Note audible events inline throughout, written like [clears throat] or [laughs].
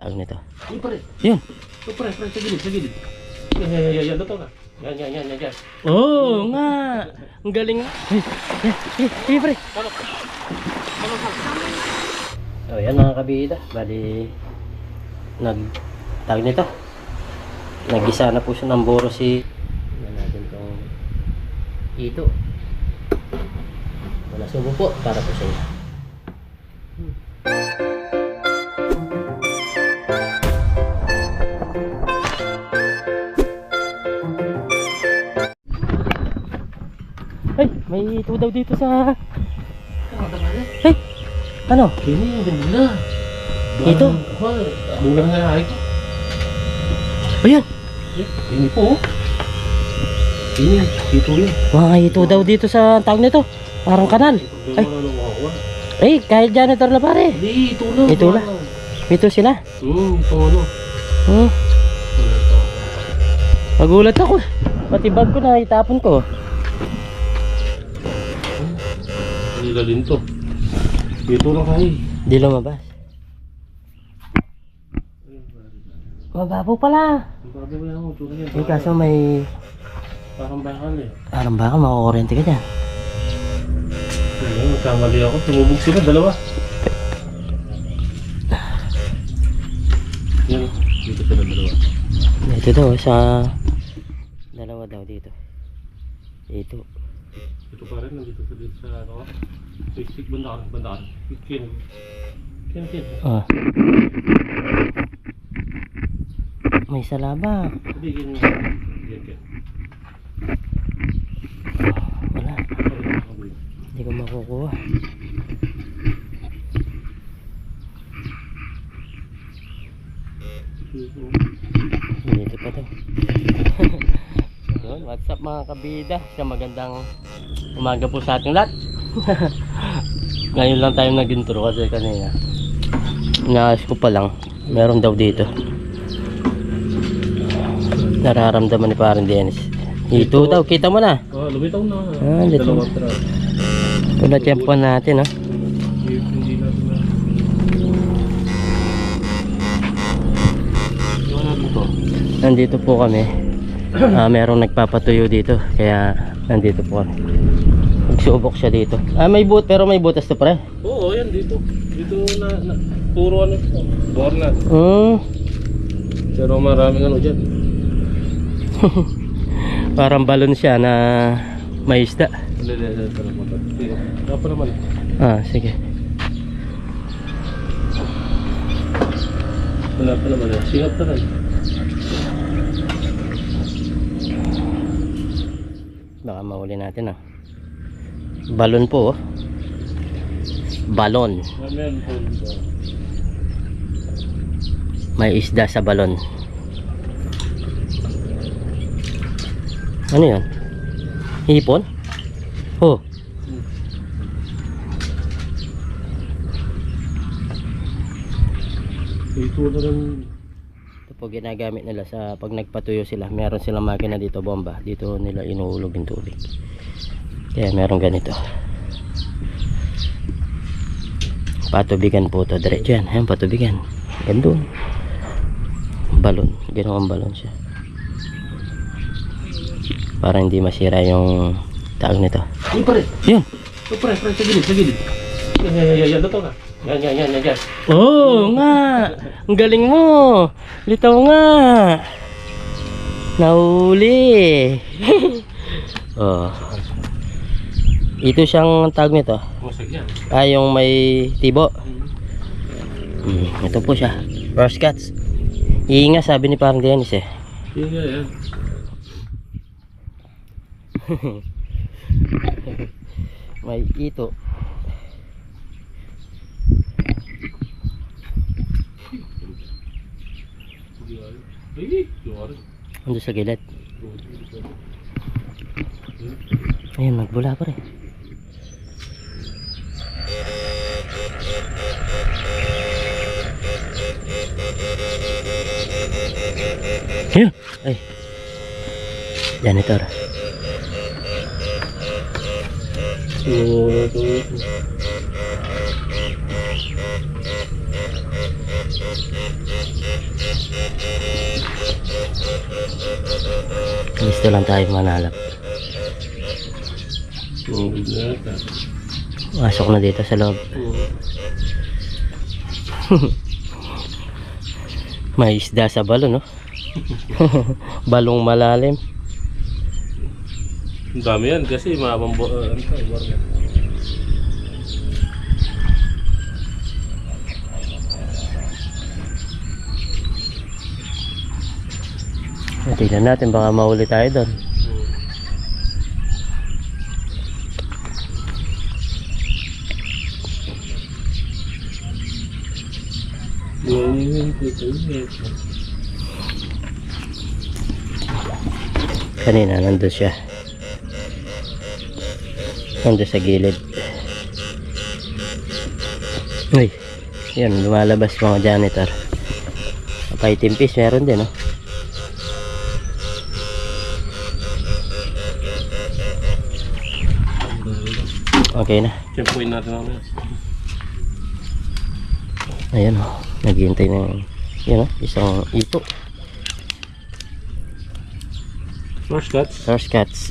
Tawag nito. Yung pare. Yun. Yung pare, pare, sa gilid, sa gilid. Yan, yan, yan, yan, yan, luto ka. Yan, yan, yan, yan, yan. Oo nga. Ang galing nga. Ay, ay, ay, ay, pre. So, yan mga kabida. Bali, nag, tawag nito. Nagisa na po siya ng buro si, yan natin tong ito. Wala subo po para po sa inyo. Ay, may ito daw dito sa... Ay, ano? Kini ganda. Ito? Bulang nga ay. Ayan, Ini po. Ini, ito yun. mga ito daw dito sa tawag nito. Parang kanal. Ay. Ay, kahit janitor na pare. Hindi, ito lang. Ito lang. Ito sila. Hmm, ito. Hmm. Magulat ako. Pati bag ko na itapon ko. Kanila din to. Ito lang kay. Di lumabas. Mababaw pala. Mo yan. Eh, kaso may... Parang bakal eh. Parang baka makakurente ka dyan. Ayun, nagkamali ako. Tumubog sila, dalawa. Yan, dito sila dalawa. Ito daw, sa... Dalawa daw dito. Ito. Ito pa rin, nandito sa dito sa ano. Siksik bandaan, bandaan. Kin. Kin, kin. Ah. May salaba. Hindi, kin. Kin, kin. Wala. Hindi ko makukuha. Dito pa to. [laughs] Yun, what's up mga kabida? Sa magandang umaga po sa ating lahat. [laughs] Ngayon lang tayo nag-intro kasi kanina. Inaas ko pa lang. Meron daw dito. Nararamdaman ni parang Dennis. Ito daw, kita mo na. Oh, lumitaw na. Ah, dito. Natin, oh. Natin na. Iwan natin to. Nandito po kami. Ah, merong nagpapatuyo dito. Kaya nandito po kami. Nagsubok siya dito. Ah, may boot pero may butas to pre. Oo, yan dito. Dito na, na puro ano ito. Bornat. Hmm. Pero maraming ano dyan. [laughs] Parang balon siya na may isda. Dapat naman. Ah, sige. Wala pa naman. eh. Singap na rin. Baka mahuli natin, ah. Balon po, oh. Balon. May isda sa balon. Ano yan? Hipon? Oh. Dito na. Ito po ginagamit nila sa pag nagpatuyo sila. Meron silang makina dito bomba. Dito nila inuulog yung tubig. Kaya meron ganito. Patubigan po to diretso yan. Ayan patubigan. Gando. Balon. Ginawang balon siya. Para hindi masira yung tawag nito. Yung pare. Yun. Yung pare, pare. Sa gilid, sa gilid. Yan, yan, yan, yan. Luto ka. Yan, yan, yan, yan, yan. Oo oh, nga. Ang galing mo. Litaw nga. Nahuli. [laughs] oh. Ito siyang tag nito. Ah, yung may tibo. Hmm, ito po siya. First cuts. Iinga sabi ni parang Dennis eh. Yan, yan. [laughs] May ito. Ando sa gilid. Ayun, magbula pa rin. Ayun. Ay. Janitor. Ito, ito, ito. Gusto lang tayo manalap. Masok na dito sa loob. Oo. [laughs] May isda sa balon, no? [laughs] Balong malalim. Ang dami yan kasi mabambo... Uh, ano tayo. Tingnan natin, baka mahuli tayo doon. Oo. Yan, yan, yan, ito, yan. Kanina, nandun siya. Nandun sa gilid. Uy, yan, lumalabas mga janitor. Fighting fish, meron din, no? Okay na. Tiyempuin natin namin. Ayan, oh. Naghihintay ng, yun, oh, isang ito. First cuts. First cuts.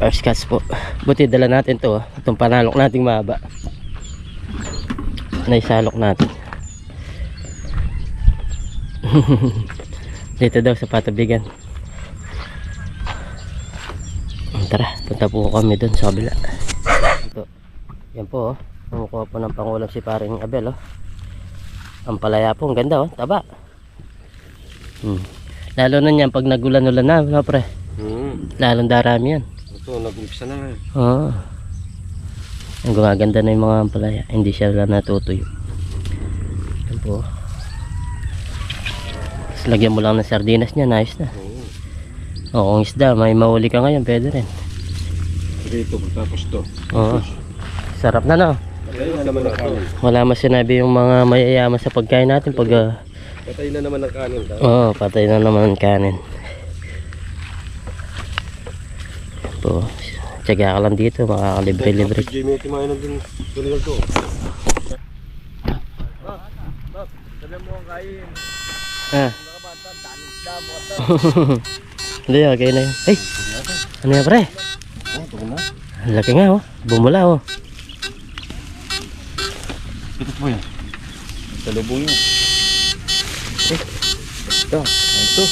First cuts po. Buti dala natin to. ah. Itong panalok nating mahaba. Naisalok natin. [laughs] Dito daw sa patabigan. Tara, punta po kami dun sa kabila. Ito. Yan po oh. Kumukuha po ng pangulam si paring Abel oh. Ang palaya po, ang ganda oh. Taba. Hmm. Lalo na niyan pag nagulan-ulan na, no, pre. Hmm. Lalong darami yan. Ito, nag-umpisa na nga. Oo. Ang gumaganda na yung mga ampalaya. Hindi siya lang natutuyo. Yan po. Tapos lagyan mo lang ng sardinas niya, nice na. Oo. Oo, kung isda, may mahuli ka ngayon, pwede rin. Dito, tapos to. Oo. Sarap na no. Na naman ang. Wala mas sinabi yung mga mayayaman sa pagkain natin pag ah, Patay na naman ang kanin. Oo, patay na naman ang kanin. Po, tsaga ka lang dito, makakalibre-libre. Jimmy, timayan na din. Tuloy ko. Ah. [laughs] Hindi, okay na yun. Ay! Ano yan, pre? Oh, laki nga, oh. Bumula, oh. Ito po yan. Salubong yan. Ito. Ito.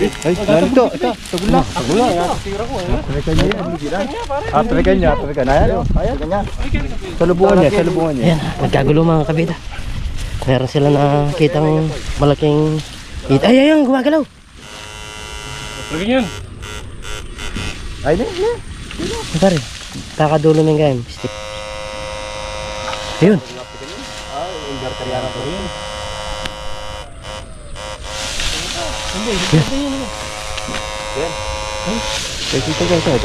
Ay, narito. Ito, tagula. Tagula. African niya yan. African niya. Ayan, oh. ayan. Salubungan niya, salubungan niya. Ayan, nagkagulo mga kabida. Meron sila nakitang malaking... It ay, ayun, gumagalaw. Lagyan yan. Ay, di. Ano pare? Kakadulo ng game. Stick. Ayun. Ito, ito, ito, ito, ito.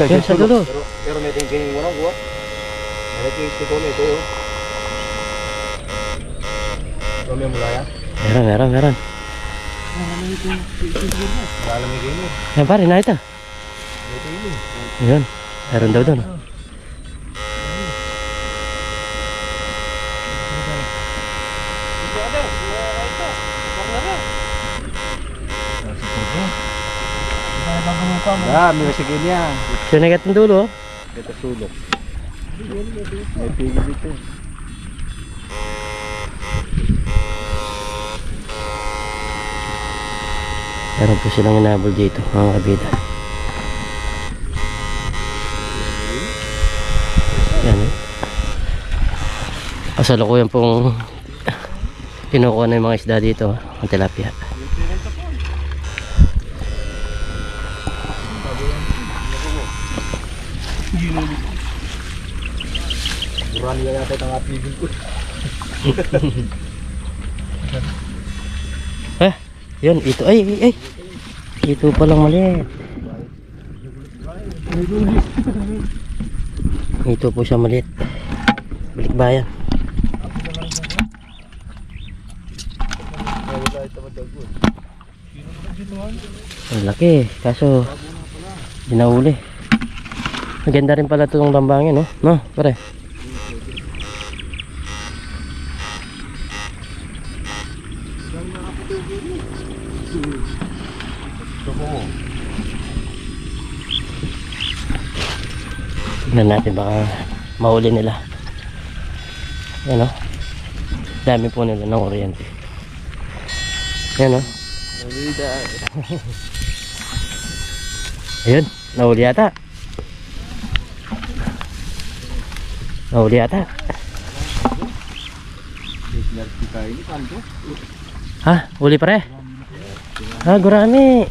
Yan, sa dulo. Pero, pero may tingking mo na. May tingking ko na ito yun. Kami ang mulaya. Meron, meron, meron. Malamig eh. Yan pare, nakita. Meron daw doon. Ah, may sige niya. Sinagat ng dulo, oh. Ito sulok. May pigil dito. Meron po silang inabol dito, mga kabida. Yan eh. Kasalukuyan pong kinukuha na yung mga isda dito, ah, ang tilapia. Buran niya yata ang pigil ko. [laughs] Eh, yun, ito, ay, ay, ay. Ito palang maliit. Ito po siya maliit. Balikbayan. Ang laki, kaso dinahuli. Maganda rin pala itong lambangin, no? No, pare. Tignan natin baka mahuli nila. Yan o. Dami po nila ng kuryente. Yan o. Ayun, nahuli yata. Nahuli yata. Ha? Huli pare? Ha, gurami.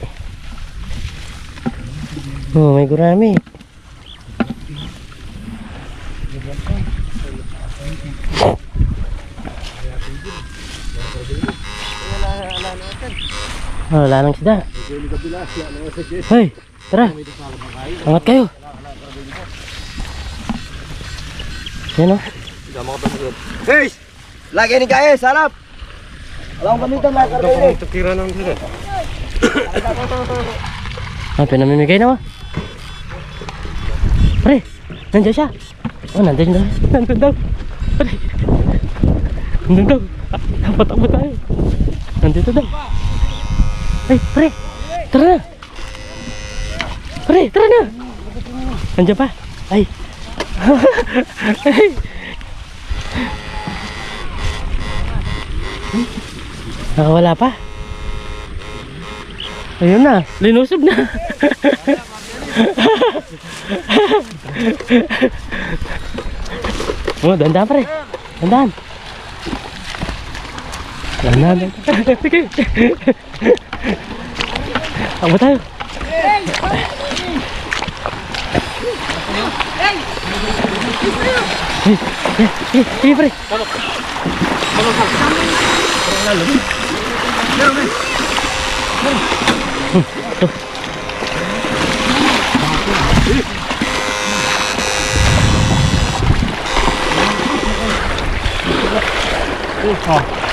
Oh, may gurami. Oh, wala nang sida. Hoy, tara. Angat kayo. Yan o. Hey! Lagi ni kaya, sarap! Alam kami ito, mga karbele. Tira ng sila. Ah, pinamimigay na mo. Pre, nandiyan siya. Oh, nandiyan daw. [laughs] Nandun daw. Pre. Nandun daw. Patakbo tayo. Nandito daw. Ay, pre. Tara. Pre, tara na. Nandiyan pa. Ay. [laughs] Ay. Nakawala pa. Ayun na, linusob na. [laughs] oh, dandan pre. Dandan. Dandan. dandan. Sige. Abo tayo. Hey,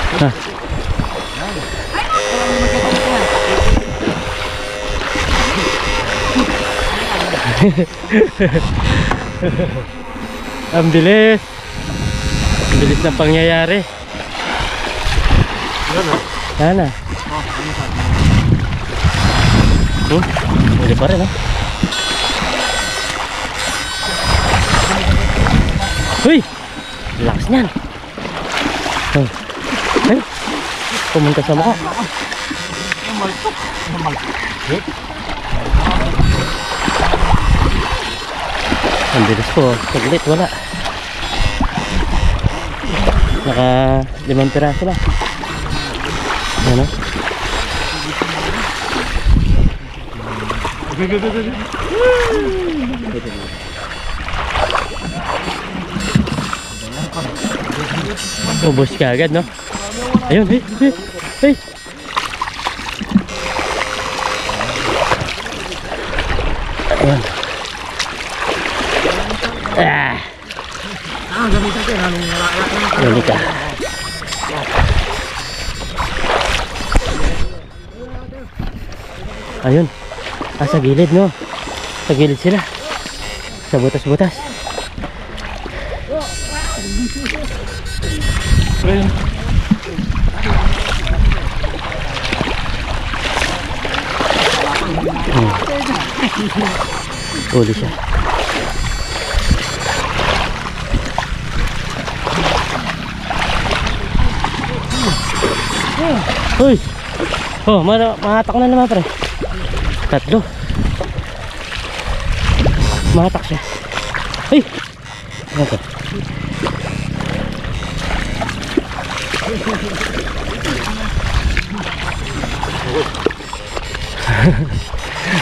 hey, [laughs] Ang bilis. Ang bilis ng pangyayari. Yan na. Hmm? Huli pa rin ha. Uy! Lakas niyan. Oh. Ay! Pumunta sa mukha. Ang bilis po. Saglit, wala. Naka limang piraso lang. Ano? Ubus ka agad, no? Ayun, hey, hey, hey. Ayun. Ah. Huli ka. Ayun. Ah, sa gilid, no? Sa gilid sila. Sa butas-butas. Huli siya. Oh, ma mahatak na naman pre. Tatlo. Mahatak siya. Ay! Ano to?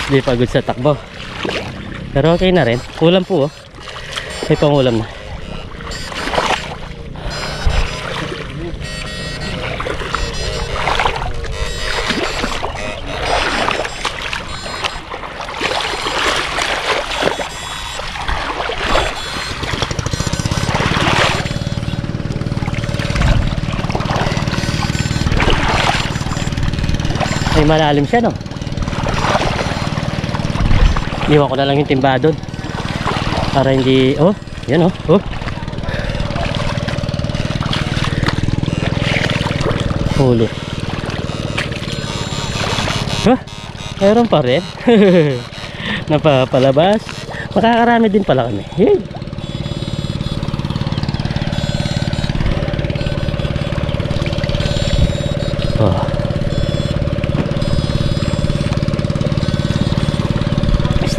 Hindi pagod sa takbo. Pero okay na rin. Ulam po oh. May pangulam na. Malalim siya no. Iwan ko na lang yung timba doon. Para hindi, oh, yan oh, oh. Huli. Ha? Meron pa rin. [laughs] Napapalabas. Makakarami din pala kami. Yay!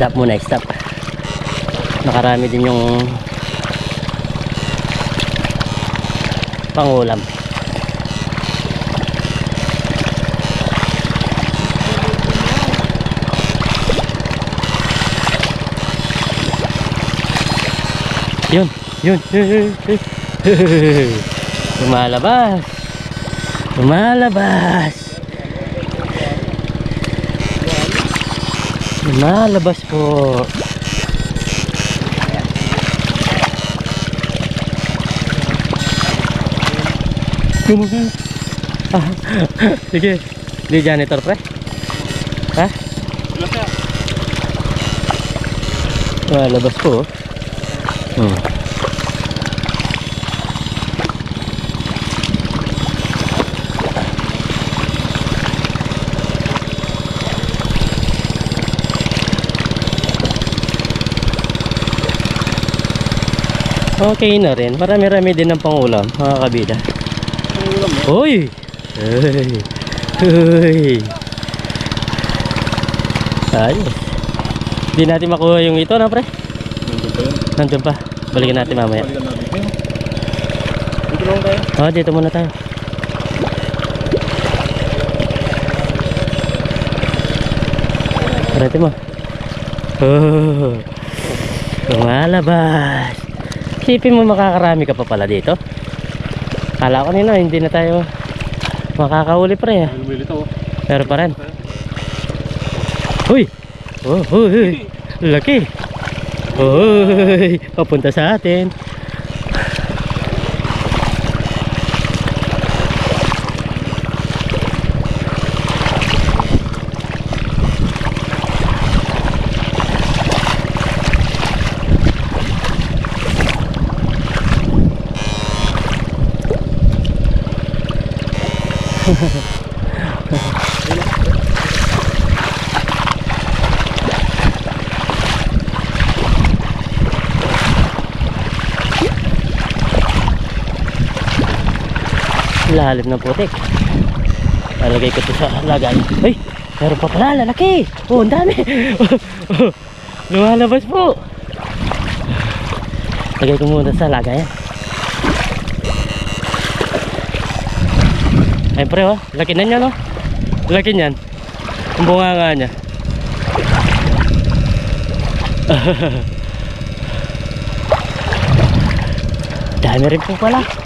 Stop muna, stop. Nakarami din yung pangulam. Yun, yun. [laughs] Lumalabas. Lumalabas. Lumalabas po. Gumugal. [laughs] Ah, sige. Di janitor pre. Ha? Lumalabas po. Hmm. Okay na rin. Marami-rami din ng pangulam, mga kabida. Uy! Uy! Uy! Ayos. Hindi natin makuha yung ito na pre. Nandun pa. Balikan natin mamaya. Dito lang tayo. Oh, dito muna tayo. Parati mo. Oh, lumalabas. Isipin mo makakarami ka pa pala dito. Kala ko nila hindi na tayo makakahuli pre. ah. Lumilitaw. oh. Pero pa rin. Uy! Oh, oh, uy. Laki. Uy! Papunta sa atin. Lalim ng putik. Lalagay ko to sa lagay. Ay! Meron pa pala, lalaki! Oh, ang dami! [laughs] Lumalabas po! Lagay ko muna sa lagayan. Ay pre oh, laki na niya no? Laki niyan. Ang bunga nga niya. [laughs] Dami rin po pala.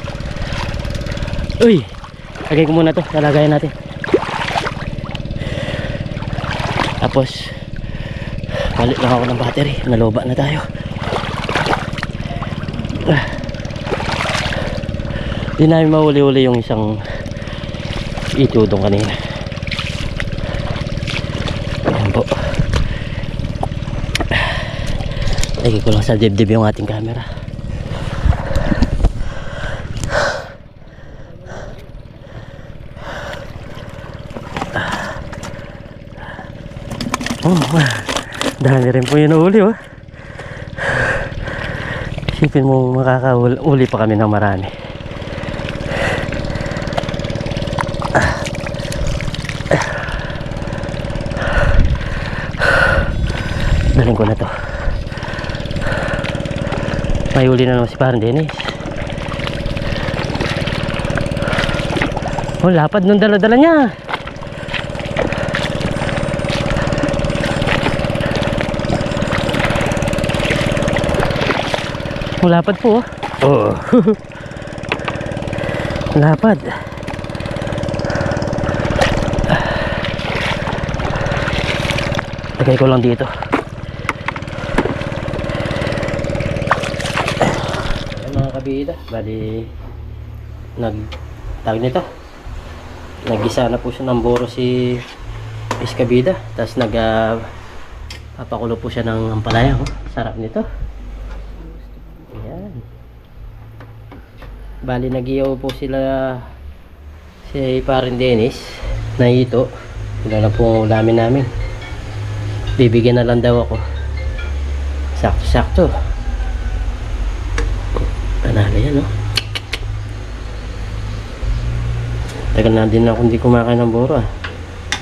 Uy! Lagay ko muna to, lalagayan natin. Tapos, palit lang ako ng battery. Naloba na tayo. Ah. Di namin mahuli-huli yung isang itudong kanina. Ayan po. Lagay ko lang sa dibdib yung ating camera. Oh, dami rin po yun uli oh. Isipin mo makakauli pa kami ng marami. Daling ko na to. May uli na naman si parang Dennis. Oh, lapad nung dala-dala niya. Oh, lapad po. Oh. [laughs] lapad. Lagay ko lang dito. Ayan mga kabida, bali nag tag nito. Nagisa na po siya ng boro si Iskabida. Tapos nag ah, papakulo po siya ng ampalaya. Oh. Sarap nito. Ayan. Bali nagiyaw po sila si Parin Dennis na ito. Ito na po ulamin namin. Bibigyan na lang daw ako. Sakto-sakto. Panalo yan, no? Tagal na din ako hindi kumakain ng buro, ah.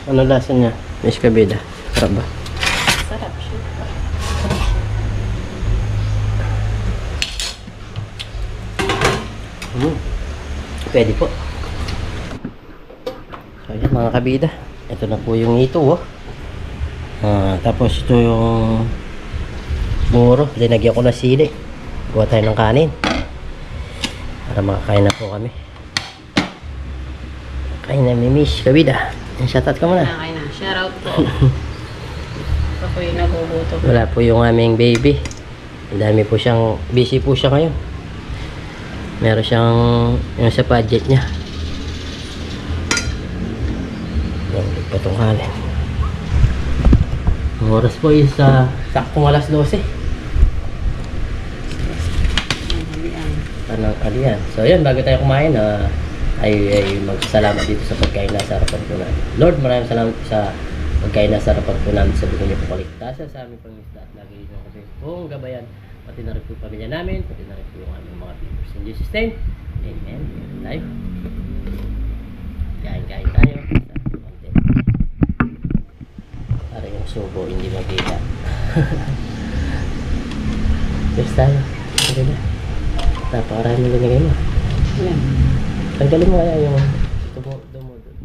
Ano lasa niya? Miss Kabida. Sarap ba? Sarap siya. Hmm. Pwede po. So yan mga kabida. Ito na po yung ito oh. Ah, tapos ito yung buro. Linagyan ko na sili. Kuha tayo ng kanin. Para makakain na po kami. Kain na mimis kabida. Shoutout ka muna. Nakakain na. Shout out po. [laughs] Ako yung nagugutom. Wala po yung aming baby. Ang dami po siyang, busy po siya ngayon. Meron siyang, yung sa budget niya. Yung patong kanin. Ang oras po is sa saktong alas 12. Tanang alian. So yan, bago tayo kumain, ah, ay, ay magsalamat dito sa pagkain na sa harapan po namin. Lord, maraming salamat sa pagkain na sa harapan po namin sa bigyan niyo po kaligtasan sa aming pangisda at lagi niyo kami buong gabayan. Pati na rin po yung pamilya namin, pati na rin po yung aming mga viewers. In Jesus' name, Amen. Tayo. Kain-kain tayo. Para yung subo hindi magkita. [laughs] Yes tayo. Sige na. Napakarami nilagay mo. Yan. Tanggalin mo kaya yung dumo, dumo doon.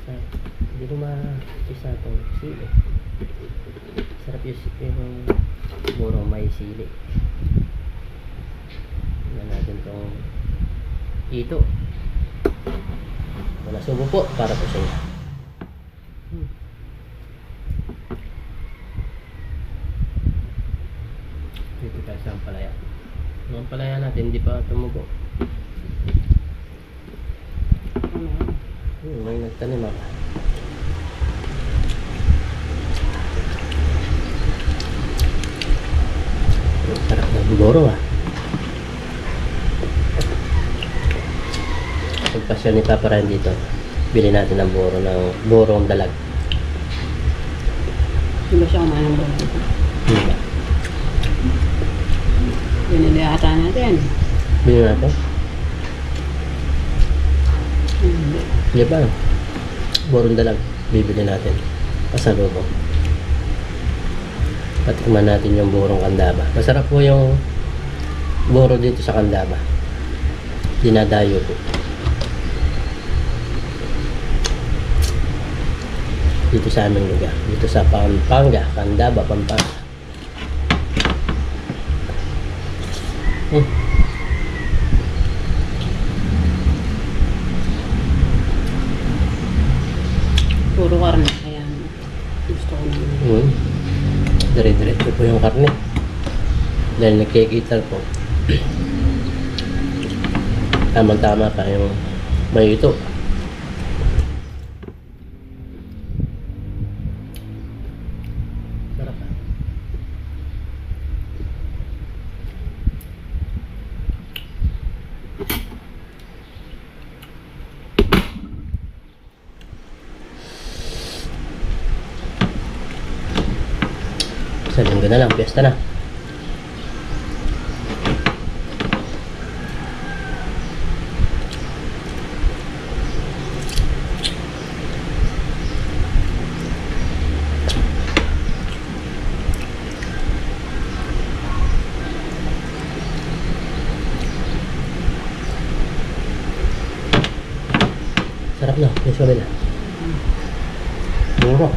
Sa- Hindi ko ma-isa itong sili. Sarap yung, yung may sili. Tingnan natin itong ito. Wala subo po para po sa inyo. Hmm. Dito tayo sa Ampalaya. Ang Ampalaya natin, hindi pa tumubo. Ano? Hmm, may nagtanim ako. Ang Buro ah. Pagpasyon ni Papa Ryan dito, bili natin ng buro ng burong dalag. Hindi ba siya kumain ng buhay? Hmm. Binili ata natin. Bili natin. Hindi. Di ba? Burong dalag, bibili natin. Pasalubong. Patikman natin yung burong kandaba. Masarap po yung buro dito sa kandaba. Dinadayo po. Dito sa aming lugar. Dito sa Pampanga, Kandaba, Pampanga. Hmm. Puro karne. Kaya gusto ko naman. Hmm. Dire-diretso po yung karne. Dahil nagkikital po. Tamang-tama pa yung may ito. Ah. Sa linggo na lang, piyesta na. Sarap na, yung kabila. Muro.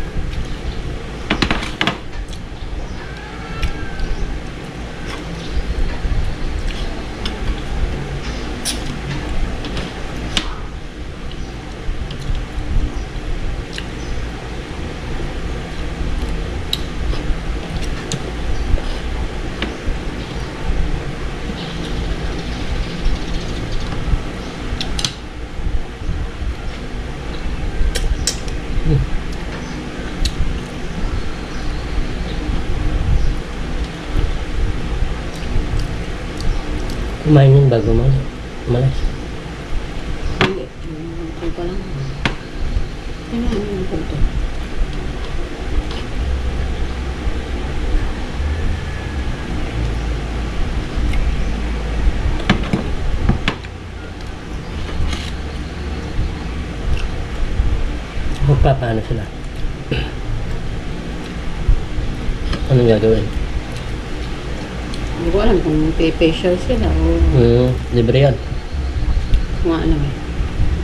Kumain yun bago mag malas. pa lang. Kinain ko to. Magpapaano sila? [clears throat] Anong gagawin? Hindi ko alam kung pay-facial sila o Hmm, libre yan. kung ano eh.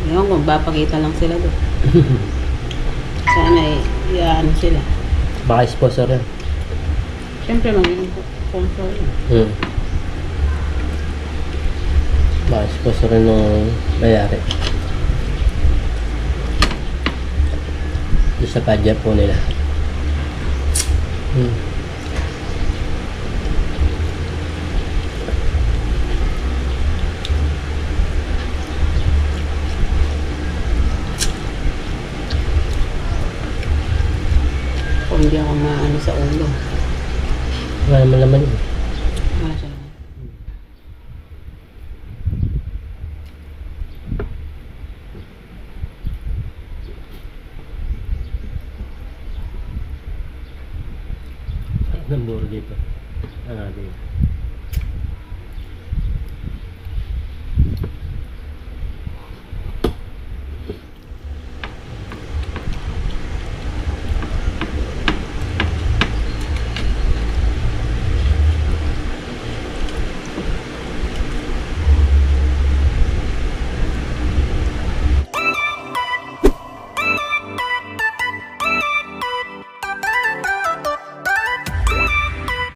Ewan ko, papakita lang sila doon. [laughs] Sana eh, iyaano sila. Baka sponsor yan. Siyempre, magiging sponsor yun. Hmm. Baka sponsor rin nung mayari. Doon sa padya po nila. Hmm. Hindi ako maano sa ulo. Wala naman naman yun.